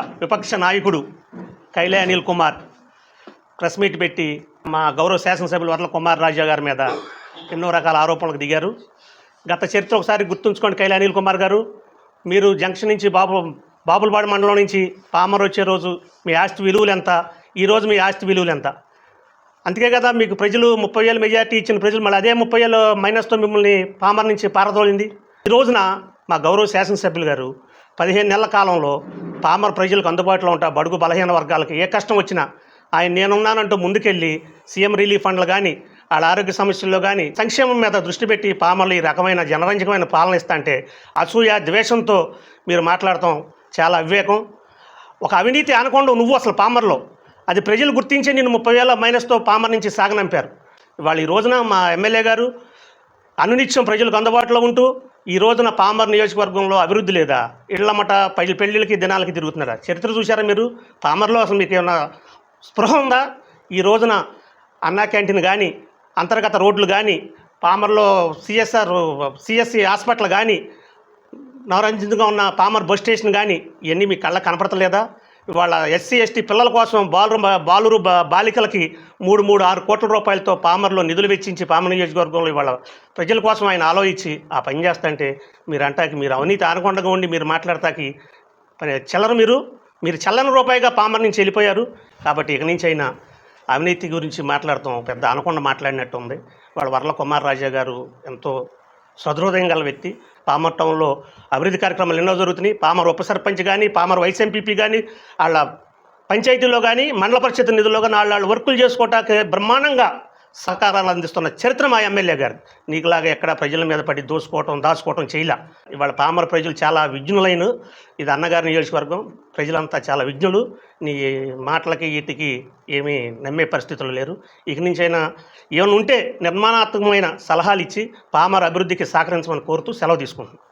విపక్ష నాయకుడు Kaile Anil Kumar press meet పెట్టి మా గౌరవ శాసనసభ్యులు వర్ల కుమార్ రాజా గారి మీద ఎన్నో రకాల ఆరోపణలకు దిగారు. గత చరిత్ర ఒకసారి గుర్తుంచుకోండి కైలే అనిల్ కుమార్ గారు. మీరు జంక్షన్ నుంచి బాబు బాబులపాడు మండలం నుంచి పామర్ వచ్చే రోజు మీ ఆస్తి విలువలు ఎంత? ఈరోజు మీ ఆస్తి విలువలు ఎంత? అందుకే కదా మీకు ప్రజలు ముప్పై వేలు మెజార్టీ ఇచ్చిన ప్రజలు మళ్ళీ అదే ముప్పై వేలు మైనస్తో మిమ్మల్ని పామర్ నుంచి పారదోలింది. ఈ రోజున మా గౌరవ శాసనసభ్యులు గారు పదిహేను నెలల కాలంలో పామర్ ప్రజలకు అందుబాటులో ఉంటా బడుగు బలహీన వర్గాలకు ఏ కష్టం వచ్చినా ఆయన నేనున్నానంటూ ముందుకెళ్ళి సీఎం రిలీఫ్ ఫండ్లు కానీ వాళ్ళ ఆరోగ్య సమస్యల్లో కానీ సంక్షేమం మీద దృష్టి పెట్టి పామర్లు ఈ రకమైన జనరంజకమైన పాలన ఇస్తా అంటే అసూయ ద్వేషంతో మీరు మాట్లాడటం చాలా అవివేకం ఒక అవినీతి అనకుండా నువ్వు అసలు పామర్లో. అది ప్రజలు గుర్తించి నేను ముప్పై వేల మైనస్తో పామర్ నుంచి సాగనంపారు. ఇవాళ ఈ రోజున మా ఎమ్మెల్యే గారు అనునిత్యం ప్రజలకు అందుబాటులో ఉంటూ ఈ రోజున పామర్ నియోజకవర్గంలో అభివృద్ధి లేదా? ఇళ్ళమట పై పెళ్ళిళ్ళకి దినాలకి తిరుగుతున్నారా? చరిత్ర చూసారా మీరు? పామర్లో అసలు మీకు ఏమైనా స్పృహ ఉందా? ఈ రోజున అన్నా క్యాంటీన్ కానీ అంతర్గత రోడ్లు కానీ పామర్లో సిఎస్ఆర్ సిఎస్సి హాస్పిటల్ కానీ నవరంజితంగా ఉన్న పామర్ బస్ స్టేషన్ కానీ ఇవన్నీ మీ కళ్ళ కనపడతలేదా? వాళ్ళ ఎస్సీ ఎస్టీ పిల్లల కోసం బాలు బాలురు బాలికలకి మూడు మూడు ఆరు కోట్ల రూపాయలతో పామర్లో నిధులు వెచ్చించి పామర్ నియోజకవర్గంలో ఇవాళ ప్రజల కోసం ఆయన ఆలోచించి ఆ పని చేస్తంటే మీరు అంటాకి మీరు అవినీతి ఆనకొండగా ఉండి మీరు మాట్లాడతాకి పని మీరు మీరు చల్లని రూపాయిగా పామర్ నుంచి వెళ్ళిపోయారు. కాబట్టి ఇక నుంచి అయినా అవినీతి గురించి మాట్లాడతాం పెద్ద అనకొండ మాట్లాడినట్టు ఉంది వాళ్ళ వరల కుమార్ రాజా గారు ఎంతో సదృదయం గల వ్యక్తి. పామర్ టౌన్లో అభివృద్ధి కార్యక్రమాలు ఎన్నో జరుగుతున్నాయి. పామర్ ఉప సర్పంచ్ కానీ పామర్ వైస్ ఎంపీపీ కానీ వాళ్ళ పంచాయతీలో కానీ మండల పరిషత్ నిధుల్లో కానీ వాళ్ళ వాళ్ళు వర్కులు చేసుకోవటానికి బ్రహ్మాండంగా సహకారాలు అందిస్తున్న చరిత్ర మా ఎమ్మెల్యే గారు. నీకులాగా ఎక్కడ ప్రజల మీద పడి దోసుకోవటం దాచుకోవటం చేయలే. ఇవాళ పామర ప్రజలు చాలా విజ్ఞులైన ఇది అన్నగారి నియోజకవర్గం. ప్రజలంతా చాలా విజ్ఞులు. నీ మాటలకి వీటికి ఏమీ నమ్మే పరిస్థితులు లేరు. ఇక నుంచైనా ఏమైనా ఉంటే నిర్మాణాత్మకమైన సలహాలు ఇచ్చి పామర అభివృద్ధికి సహకరించమని కోరుతూ సెలవు తీసుకుంటున్నాను